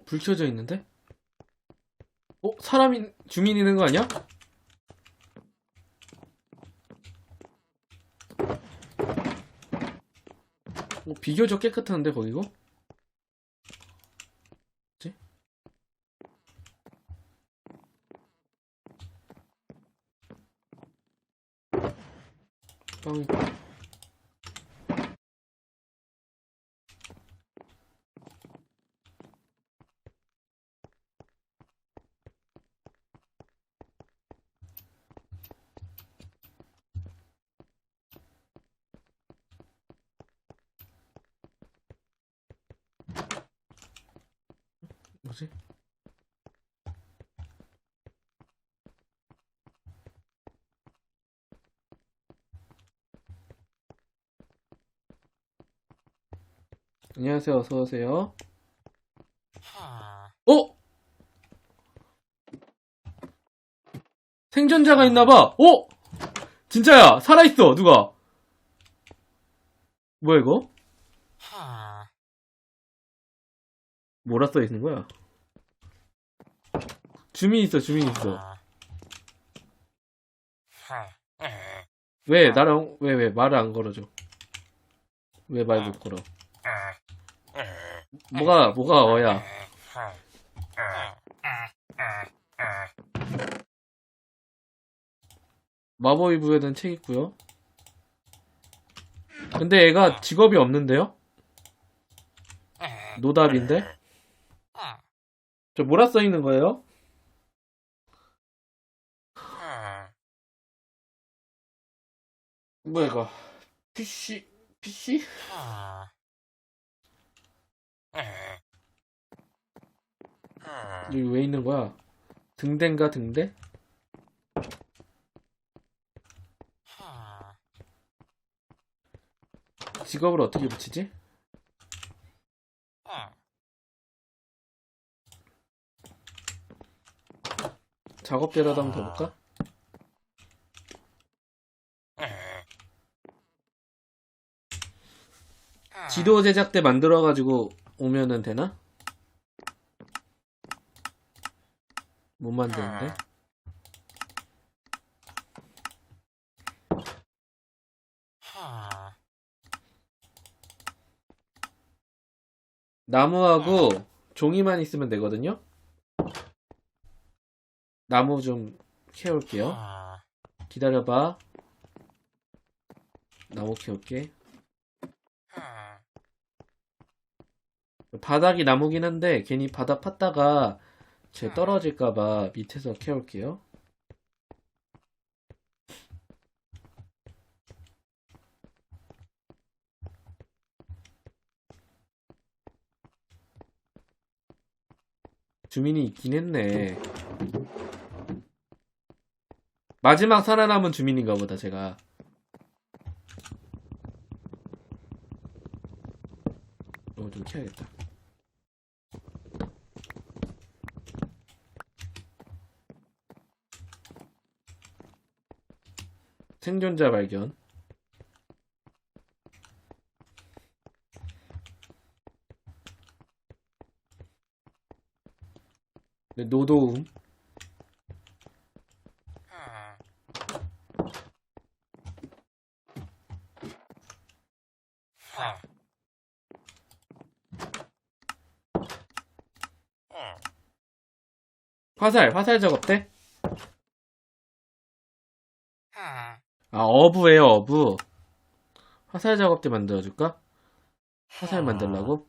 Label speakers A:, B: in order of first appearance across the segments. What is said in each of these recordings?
A: 어, 불 켜져 있는데? 어? 사람이, 주민 있는 거 아니야? 어, 비교적 깨끗한데, 거기고? 뭐지? 빵이 뭐지? 안녕하세요. 어서 오세요. 어? 생존자가 있나 봐. 어? 진짜야. 살아 있어. 누가? 뭐야 이거? 뭐라 써 있는 거야? 주민 있어. 주민 있어. 왜 나랑 왜 왜 말을 안 걸어줘? 왜 말 못 걸어? 뭐가 뭐가 어야? 마법의 부여된 책 있고요. 근데 얘가 직업이 없는데요? 노답인데? 저 뭐라 써 있는 거예요? 뭐야 이거? PC PC? 여기 왜 있는 거야? 등대인가 등대? 직업을 어떻게 붙이지? 작업대라도 한번 더 볼까? 지도 제작대 만들어가지고 오면은 되나? 못 만드는데? 나무하고 종이만 있으면 되거든요? 나무 좀 캐올게요. 기다려봐. 나무 캐올게. 바닥이 나무긴 한데 괜히 바닥 팠다가 제 떨어질까봐 밑에서 캐올게요. 주민이 있긴 했네. 마지막 살아남은 주민인가 보다, 제가. 이거 좀 캐야겠다. 생존자 발견. 네, 노도움. 화살, 화살 작업대? 아, 어부예요, 어부. 화살 작업대 만들어줄까? 화살 만들라고?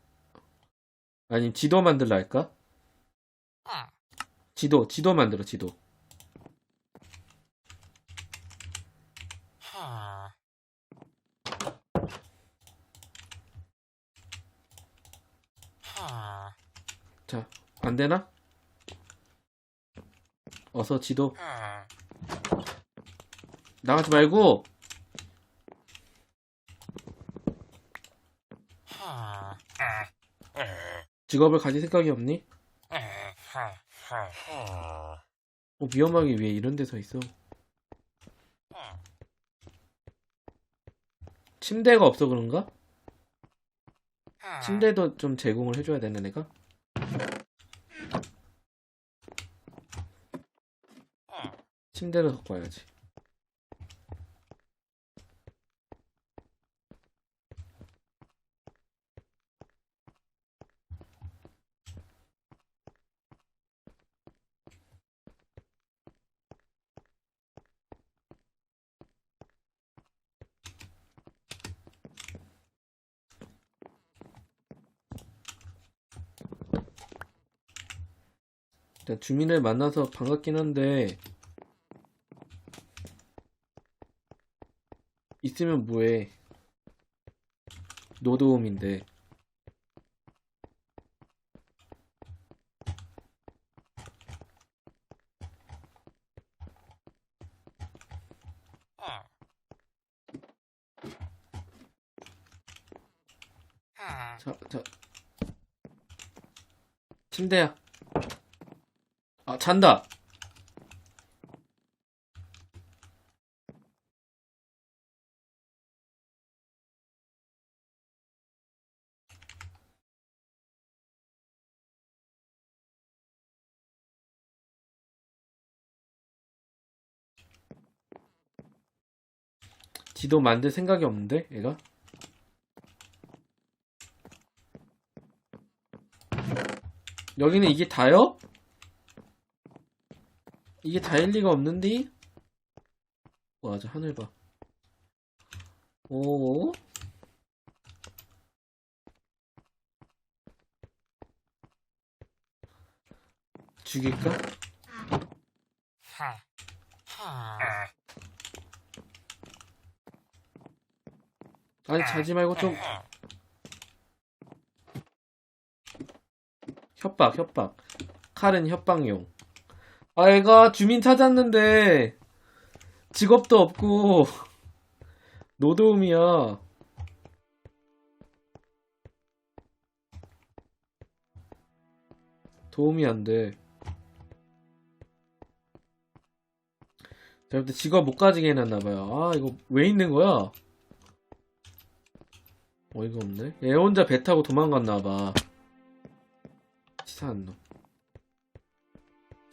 A: 아니, 지도 만들라 할까? 지도, 지도 만들어, 지도. 자, 안 되나? 어서 지도. 나가지 말고 직업을 가질 생각이 없니? 어, 위험하게 왜 이런 데서 있어? 침대가 없어 그런가? 침대도 좀 제공을 해줘야 되는 애가? 침대를 갖고 와야지. 일단 주민을 만나서 반갑긴 한데 있으면 뭐해? 노도움인데. 자, 자. 침대야 아 잔다 지도 만들 생각이 없는데 얘가 여기는 이게 다요? 이게 다일 리가 없는데? 맞아 하늘 봐. 오. 죽일까? 아니 자지 말고 좀 협박 협박 칼은 협박용 아 얘가 주민 찾았는데 직업도 없고 노도움이야. 도움이 안돼. 제가 그때 직업 못 가지게 해놨나봐요. 아 이거 왜 있는 거야? 어이가 없네. 얘 혼자 배 타고 도망갔나봐. 치사한 놈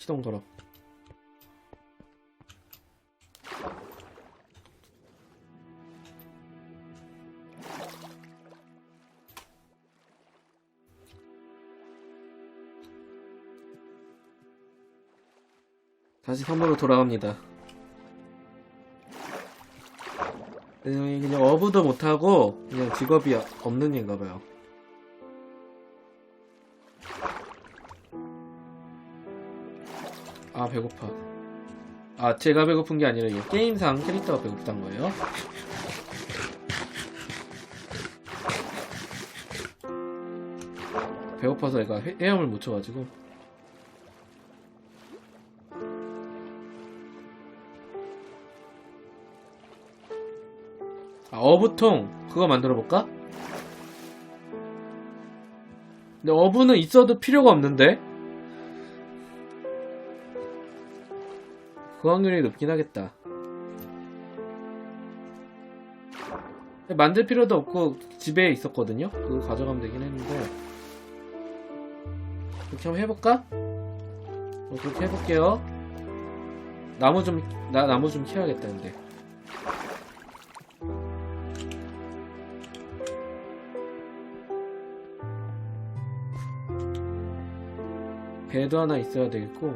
A: 시동 걸어 다시 섬으로 돌아갑니다. 그냥, 그냥 어부도 못하고 그냥 직업이 없는 인가봐요. 아 배고파. 아 제가 배고픈 게 아니라 이 게임상 캐릭터가 배고프단 거예요. 배고파서 얘가 해- 헤엄을 못 쳐가지고 아, 어부통 그거 만들어 볼까? 근데 어부는 있어도 필요가 없는데 그 확률이 높긴 하겠다. 만들 필요도 없고 집에 있었거든요. 그거 가져가면 되긴 했는데 그렇게 한번 해볼까? 어, 그렇게 해볼게요. 나무 좀 나 나무 좀 키워야겠다 근데. 배도 하나 있어야 되겠고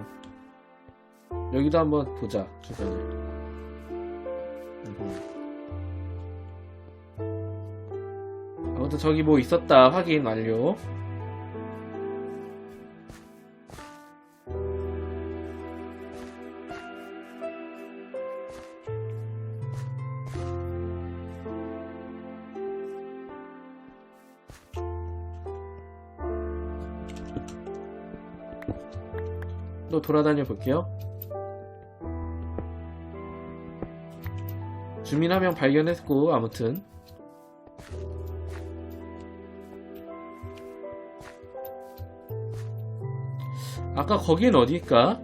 A: 여기도 한번 보자 주변을. 아무튼 저기 뭐 있었다 확인 완료 또 돌아다녀 볼게요. 주민 한 명 발견했고 아무튼 아까 거긴 어디일까?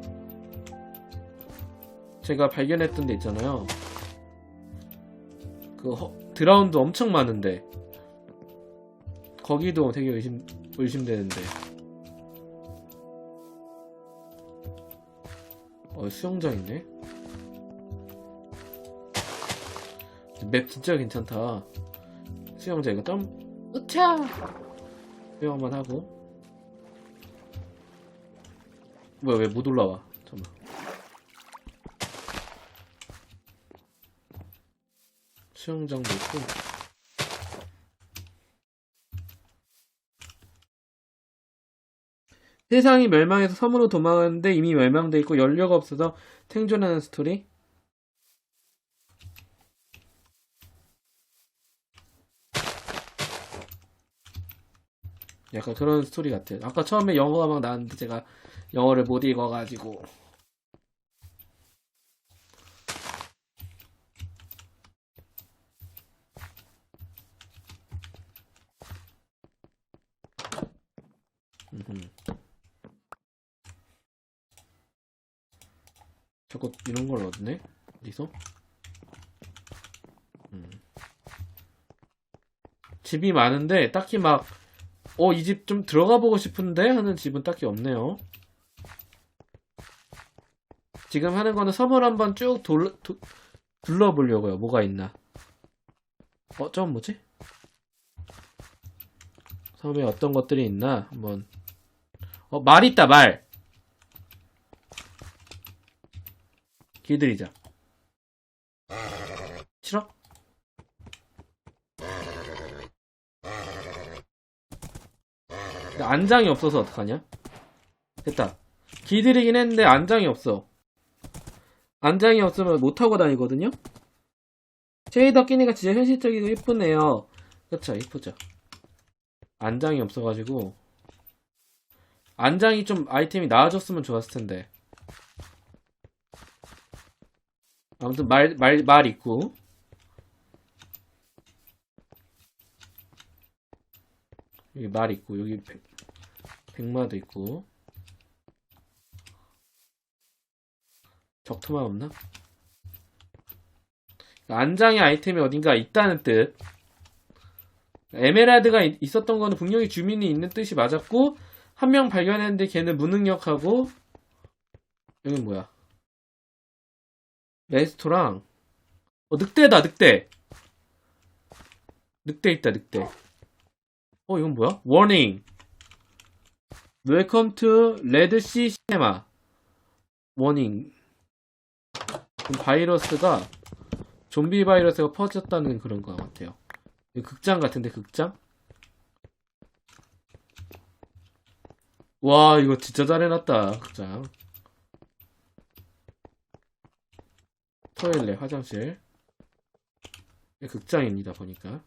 A: 제가 발견했던 데 있잖아요. 그 허- 드라운드 엄청 많은데 거기도 되게 의심 의심되는데. 어, 수영장 있네. 맵 진짜 괜찮다. 수영자 이거 점, 으차! 수영만 하고. 뭐야, 왜 못 올라와? 잠깐만. 수영장도 있고. 세상이 멸망해서 섬으로 도망가는데 이미 멸망돼 있고 연료가 없어서 생존하는 스토리? 약간 그런 스토리 같아요. 아까 처음에 영어가 막 나왔는데 제가 영어를 못 읽어가지고 음흠. 자꾸 이런 걸 얻네? 어디서? 음. 집이 많은데 딱히 막 어, 이 집 좀 들어가 보고 싶은데? 하는 집은 딱히 없네요. 지금 하는 거는 섬을 한번 쭉 돌, 도- 둘러보려고요. 뭐가 있나. 어, 저건 뭐지? 섬에 어떤 것들이 있나? 한번. 어, 말 있다, 말! 길들이자. 싫어? 근데 안장이 없어서 어떡하냐? 됐다. 길들이긴 했는데 안장이 없어. 안장이 없으면 못하고 다니거든요? 쉐이더 끼니가 진짜 현실적이고 이쁘네요. 그쵸, 이쁘죠. 안장이 없어가지고. 안장이 좀 아이템이 나아졌으면 좋았을 텐데. 아무튼 말, 말, 말 있고. 여기 말 있고, 여기 백, 백마도 있고. 적토만 없나? 안장의 아이템이 어딘가 있다는 뜻. 에메랄드가 있- 있었던 거는 분명히 주민이 있는 뜻이 맞았고, 한 명 발견했는데 걔는 무능력하고, 여긴 뭐야? 레스토랑, 어, 늑대다, 늑대! 늑대 있다, 늑대. 어, 이건 뭐야? 워닝! 웰컴 투 레드시 시네마. 워닝. 지금 바이러스가, 좀비 바이러스가 퍼졌다는 그런 것 같아요. 극장 같은데, 극장? 와, 이거 진짜 잘 해놨다, 극장. 토일렛, 화장실. 극장입니다, 보니까.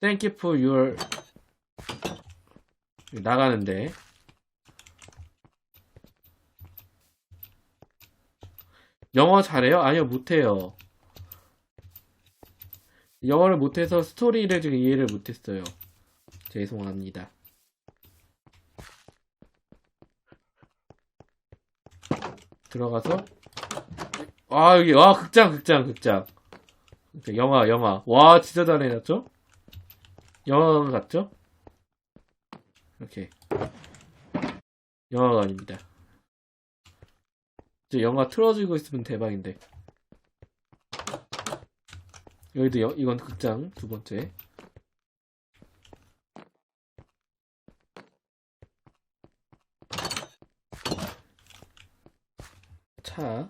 A: Thank you for your 나가는데. 영어 잘해요? 아니요 못해요. 영어를 못해서 스토리를 지금 이해를 못했어요. 죄송합니다. 들어가서. 아 여기 와 극장 극장 극장. 영화 영화. 와 진짜 잘해놨죠? 영화관 같죠? 이렇게 영화관입니다. 이제 영화 틀어지고 있으면 대박인데. 여기도 여- 이건 극장 두 번째. 차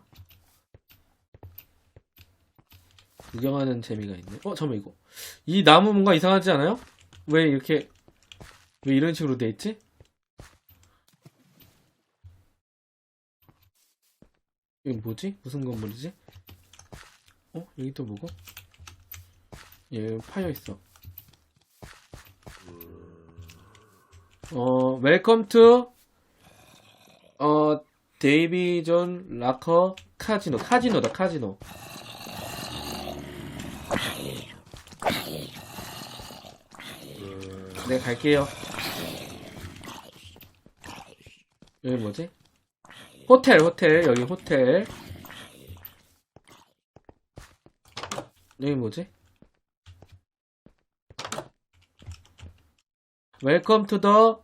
A: 구경하는 재미가 있네. 어 잠깐 이거 이 나무 뭔가 이상하지 않아요? 왜 이렇게 왜 이런 식으로 돼 있지? 이건 뭐지? 무슨 건물이지? 어? 여기 또 뭐고? 얘 파여 있어. 어, 웰컴 투 어, 데이비 존 라커 카지노. 카지노다, 카지노. 네, 갈게요. 여기 뭐지? 호텔, 호텔, 여기 호텔. 여기 뭐지? 웰컴 투 더,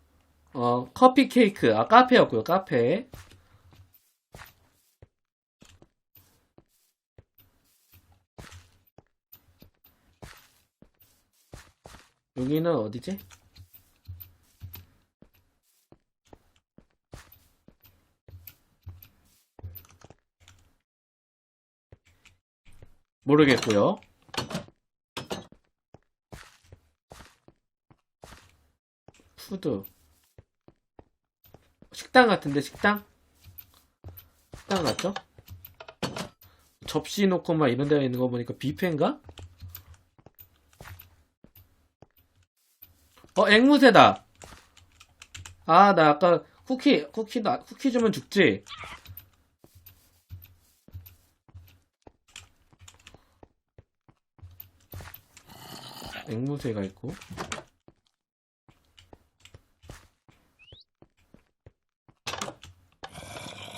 A: 어, 커피 케이크. 아, 카페였고요, 카페. 여기는 어디지? 모르겠고요. 푸드. 식당 같은데, 식당? 식당 같죠? 접시 놓고 막 이런 데 있는 거 보니까 뷔페인가? 어, 앵무새다! 아, 나 아까 쿠키, 쿠키, 나, 쿠키 주면 죽지? 앵무새가 있고.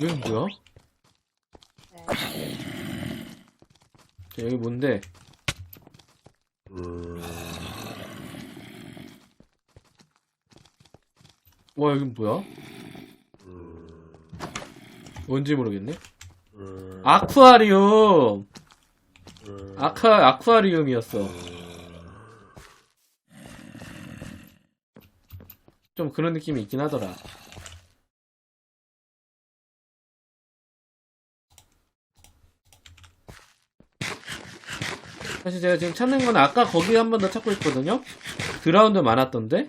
A: 여기 뭐야? 자, 여기 뭔데? 와, 여긴 뭐야? 뭔지 모르겠네. 아쿠아리움! 아카, 아쿠아리움이었어. 좀 그런 느낌이 있긴 하더라. 사실 제가 지금 찾는 건 아까 거기 한 번 더 찾고 있거든요? 드라운드 많았던데?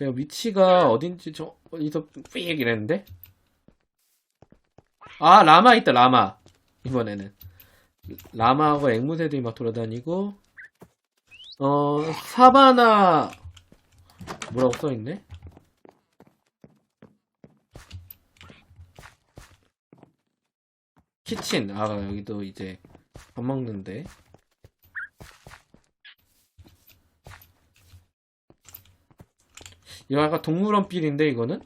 A: 제가 위치가 어딘지 저, 어디서 삐 이랬는데? 아, 라마 있다, 라마. 이번에는. 라마하고 앵무새들이 막 돌아다니고, 어, 사바나, 뭐라고 써있네? 키친. 아, 여기도 이제 밥 먹는데. 이거 약간 동물원 필인데, 이거는?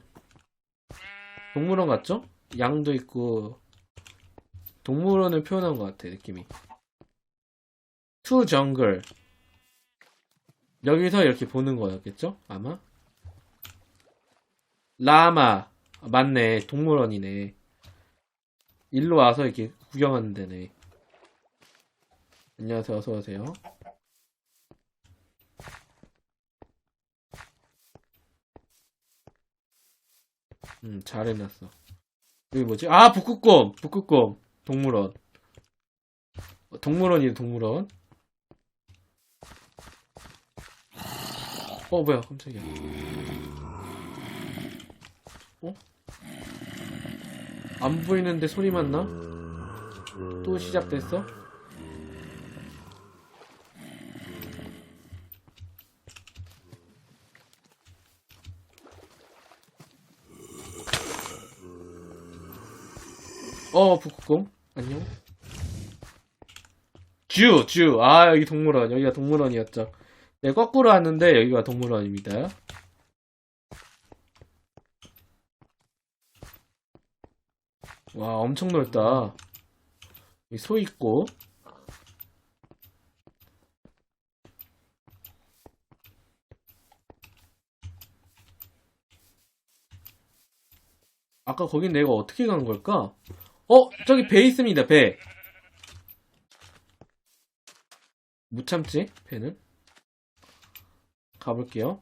A: 동물원 같죠? 양도 있고, 동물원을 표현한 것 같아, 느낌이. 투 정글. 여기서 이렇게 보는 거였겠죠? 아마? 라마. 아, 맞네. 동물원이네. 일로 와서 이렇게 구경하는 데네. 안녕하세요. 어서오세요. 음, 잘 해놨어. 여기 뭐지? 아, 북극곰! 북극곰. 동물원. 어, 동물원이네, 동물원. 어, 뭐야, 깜짝이야. 어? 안 보이는데 소리만 나? 또 시작됐어? 어, 북극곰. 안녕. 주, 주. 아, 여기 동물원. 여기가 동물원이었죠. 네, 거꾸로 왔는데 여기가 동물원입니다. 와, 엄청 넓다. 여기 소 있고. 아까 거긴 내가 어떻게 간 걸까? 어, 저기 배 있습니다, 배. 못 참지, 배는? 가볼게요.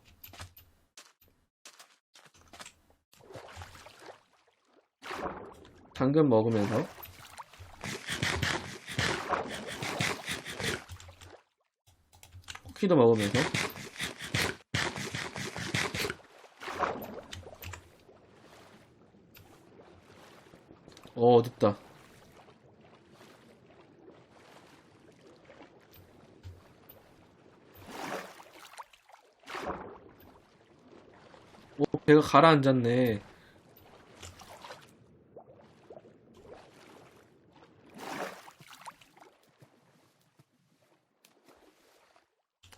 A: 당근 먹으면서. 쿠키도 먹으면서. 어, 어둡다. 오, 배가 가라앉았네.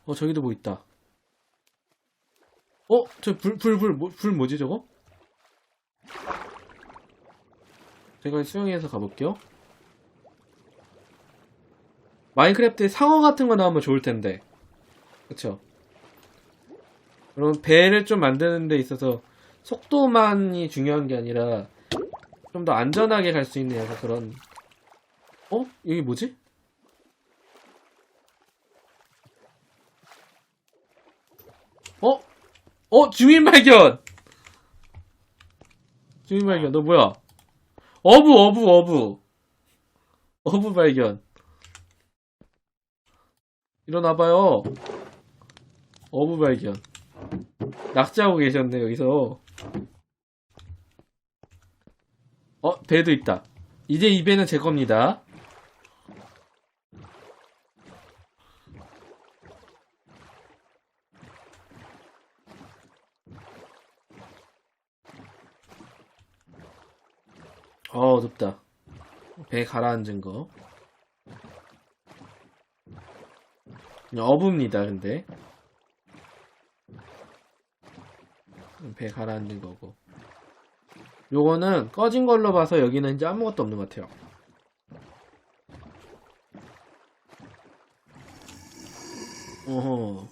A: 어, 저기도 뭐 있다. 어, 저 불, 불, 불, 뭐, 불 뭐지, 저거? 제가 수영해서 가볼게요. 마인크래프트에 상어 같은 거 나오면 좋을 텐데. 그쵸? 그럼 배를 좀 만드는 데 있어서 속도만이 중요한 게 아니라 좀 더 안전하게 갈 수 있는 약간 그런 어? 여기 뭐지? 어? 어, 주민 발견! 주민 발견, 너 뭐야? 어부, 어부, 어부. 어부 발견. 일어나봐요. 어부 발견. 낙지하고 계셨네, 여기서. 어, 배도 있다. 이제 이 배는 제 겁니다. 어, 어둡다. 배 가라앉은 거. 어부입니다, 근데. 배 가라앉은 거고. 요거는 꺼진 걸로 봐서 여기는 이제 아무것도 없는 것 같아요. 어허.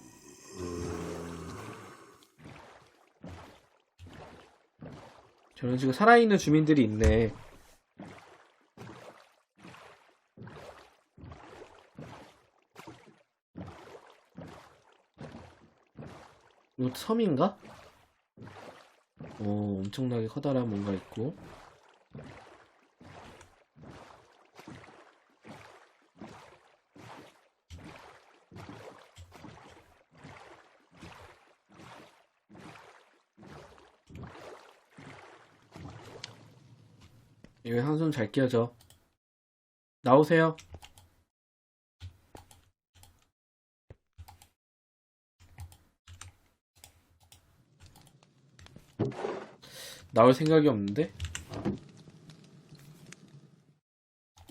A: 저런 식으로 살아있는 주민들이 있네. 이거 섬인가? 오, 엄청나게 커다란 뭔가 있고. 여기 한손 잘 끼워져. 나오세요. 나올 생각이 없는데?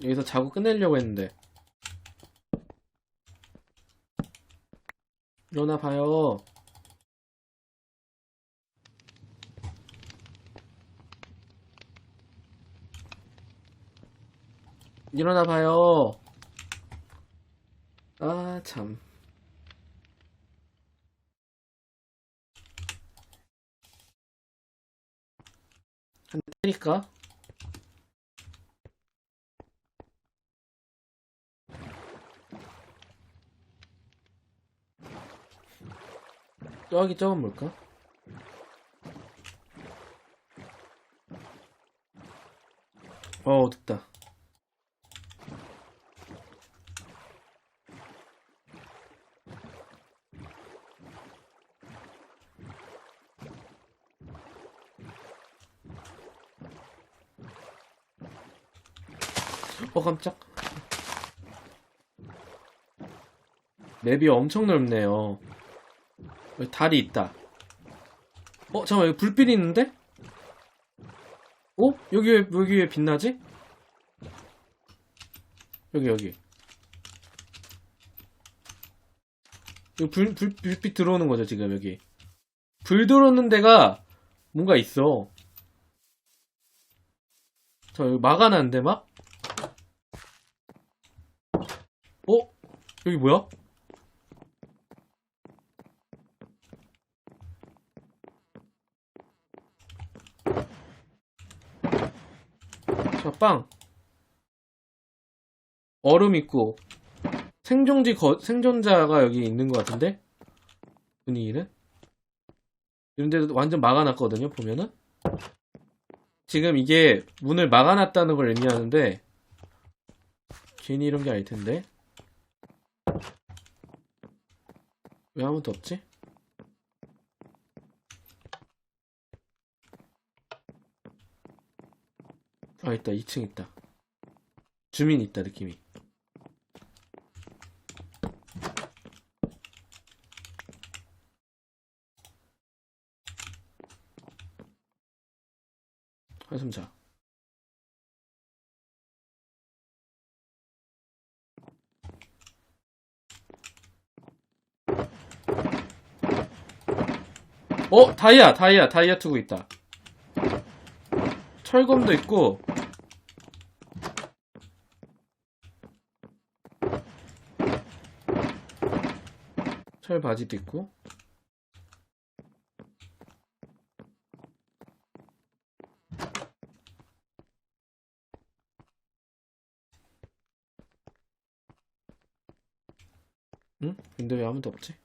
A: 여기서 자고 끝내려고 했는데. 일어나 봐요. 일어나 봐요. 아, 참. 한대 때릴까? 저기 저건 뭘까? 어, 됐다. 어, 깜짝. 맵이 엄청 넓네요. 여기 달이 있다. 어, 잠깐만, 여기 불빛이 있는데? 어? 여기 왜, 여기 왜 빛나지? 여기, 여기. 여기 불, 불, 불빛 들어오는 거죠, 지금, 여기. 불 들어오는 데가 뭔가 있어. 저, 여기 막아놨는데, 막? 어? 여기 뭐야? 자, 빵. 얼음 있고. 생존지 거, 생존자가 여기 있는 것 같은데? 분위기는? 이런데도 완전 막아놨거든요, 보면은? 지금 이게 문을 막아놨다는 걸 의미하는데, 괜히 이런 게 아닐 텐데. 왜 아무도 없지? 아, 있다. 2층 있다. 주민 있다, 느낌이. 한숨 자. 어, 다이아, 다이아, 다이아 투구 있다. 철검도 있고, 철 바지도 있고, 응? 근데 왜 아무도 없지?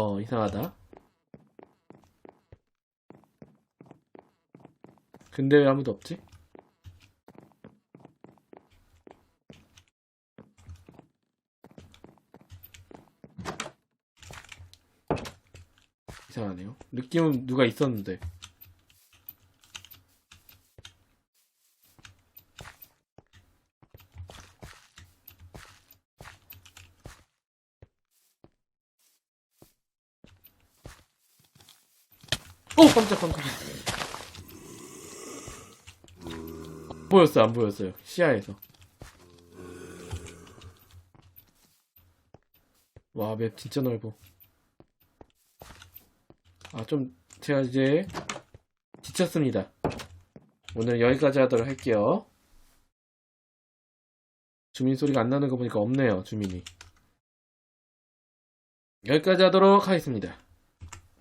A: 어, 이상하다. 근데 왜 아무도 없지? 이상하네요. 느낌은 누가 있었는데. 깜짝 안 보였어요 안 보였어요? 시야에서. 와 맵 진짜 넓어. 아 좀 제가 이제 지쳤습니다. 오늘 여기까지 하도록 할게요. 주민 소리가 안 나는 거 보니까 없네요 주민이. 여기까지 하도록 하겠습니다